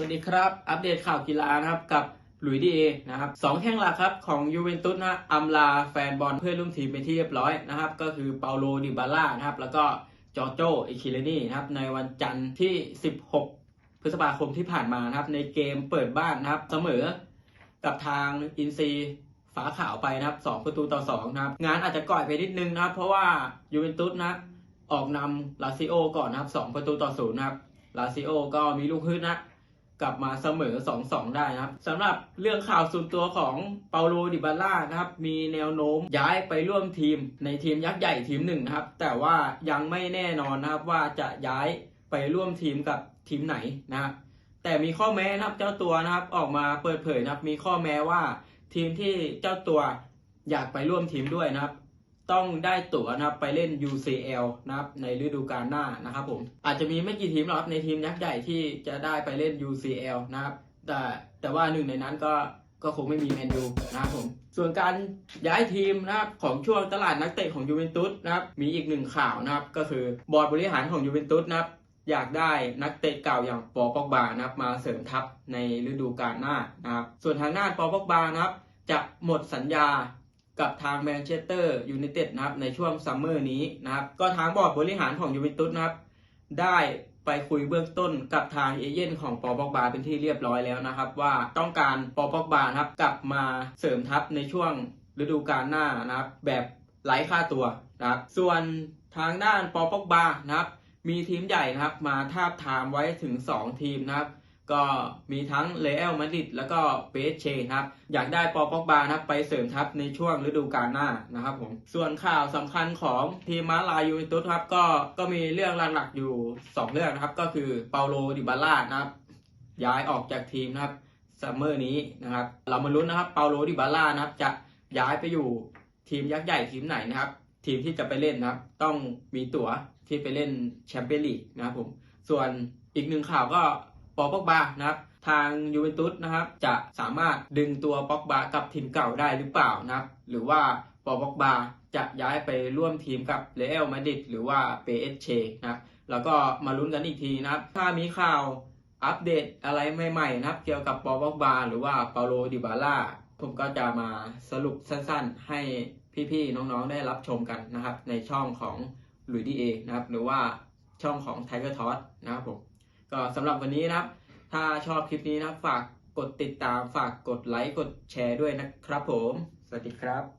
วัสดีครับ อัปเดตข่าวกีฬานะครับกับหลุยดีเอนะครับสองแข้งหลักครับของยูเวนตุสนะอัมลาแฟนบอลเพื่อนร่วมทีมเป็นที่เรียบร้อยนะครับ ก็คือเปาโลดิบาล่านะครับ แล้วก็จอร์โจอิคิเลนี่นะครับ ในวันจันทร์ที่ 16 พฤษภาคมที่ผ่านมานะครับ ในเกมเปิดบ้านนะครับ เสมอกับทางอินซีฝาขาวไปนะครับ 2 ประตูต่อ2นะครับ งานอาจจะก่อยไปนิดนึงนะครับ เพราะว่ายูเวนตุสนะออกนำลาซิโอก่อนนะครับ 2 ประตูต่อ0นะครับลาซิโอก็มีลูกฮึดนะ กลับมาเสมอ 2-2 ได้นะครับสำหรับเรื่องข่าวส่วนตัวของเปาโลดิบาล่านะครับ มีแนวโน้มย้ายไปร่วมทีมในทีมยักษ์ใหญ่ทีมหนึ่งนะครับ แต่ว่ายังไม่แน่นอนนะครับว่าจะย้ายไปร่วมทีมกับทีมไหนนะครับแต่มีข้อแม้นะครับเจ้าตัวนะครับออกมาเปิดเผยนะครับ มีข้อแม้ว่าทีมที่เจ้าตัวอยากไปร่วมทีมด้วยนะครับ ต้องได้ตั๋วนะครับไปเล่น UCL นะครับในฤดูกาลหน้านะครับผมอาจจะมีไม่กี่ทีมหรอกครับในทีมยักษ์ใหญ่ที่จะได้ไปเล่น UCL นะครับ แต่แต่ว่าหนึ่งในนั้นก็ก็คงไม่มีแมนยูนะครับผม ส่วนการย้ายทีมนะครับของช่วงตลาดนักเตะของยูเวนตุสนะครับมีอีกหนึ่งข่าวนะครับ ก็คือบอร์ดบริหารของยูเวนตุสนะครับอยากได้นักเตะเก่าอย่างปอปอกบานะครับมาเสริมทัพในฤดูกาลหน้านะครับส่วนทางด้านปอปอกบานะครับจะหมดสัญญา กับทางแมนเชสเตอร์ยูไนเต็ดนะครับในช่วงซัมเมอร์นี้นะครับ ก็ทางบอร์ดบริหารของยูเวนตุสนะครับ ได้ไปคุยเบื้องต้นกับทางเอเย่นของปอปอกบาเป็นที่เรียบร้อยแล้วนะครับ ว่าต้องการปอปอกบาครับกลับมาเสริมทัพในช่วงฤดูกาลหน้านะครับ แบบไร้ค่าตัวนะครับ ส่วนทางด้านปอปอกบานะครับ มีทีมใหญ่นะครับมาทาบทามไว้ถึง 2 ทีมนะครับ ก็มีทั้งเรอัลมาดริดแล้วก็เปเชนครับ อยากได้ปอปอกบานะครับไปเสริมทัพในช่วงฤดูกาลหน้านะครับผม ส่วนข่าวสำคัญของทีมมาลายูเวนตุสครับก็ก็มีเรื่องหลักๆอยู่ 2 เรื่องนะครับ ก็คือเปาโลดิบาล่านะครับ ย้ายออกจากทีมนะครับซัมเมอร์นี้นะครับ เรามาลุ้นนะครับเปาโลดิบาล่านะครับ จะย้ายไปอยู่ทีมยักษ์ใหญ่ทีมไหนนะครับ ทีมที่จะไปเล่นนะครับ ต้องมีตั๋วที่ไปเล่นแชมเปี้ยนลีกนะครับผมส่วนอีกหนึ่งข่าวก็ ปอปอกบานะครับทางยูเวนตุสนะครับจะสามารถดึงตัวปอกบากับทีมเก่าได้หรือเปล่านะครับหรือว่าปอปอกบาจะย้ายไปร่วมทีมกับเรอัลมาดริดหรือว่าเปเอสเชนะครับแล้วก็มาลุ้นกันอีกทีนะครับ ถ้ามีข่าวอัปเดตอะไรใหม่ๆนะครับ เกี่ยวกับปอปอกบาหรือว่าเปาโลดิบาล่าผมก็จะมาสรุปสั้นๆ ให้พี่ๆน้องๆได้รับชมกันนะครับ ในช่องของลุยดีเอนะครับ หรือว่าช่องของ Tiger t o s นะครับผม ก็สำหรับวันนี้นะครับ ถ้าชอบคลิปนี้นะครับ ฝากกดติดตามฝากกดไลค์กดแชร์ด้วยนะครับผม สวัสดีครับ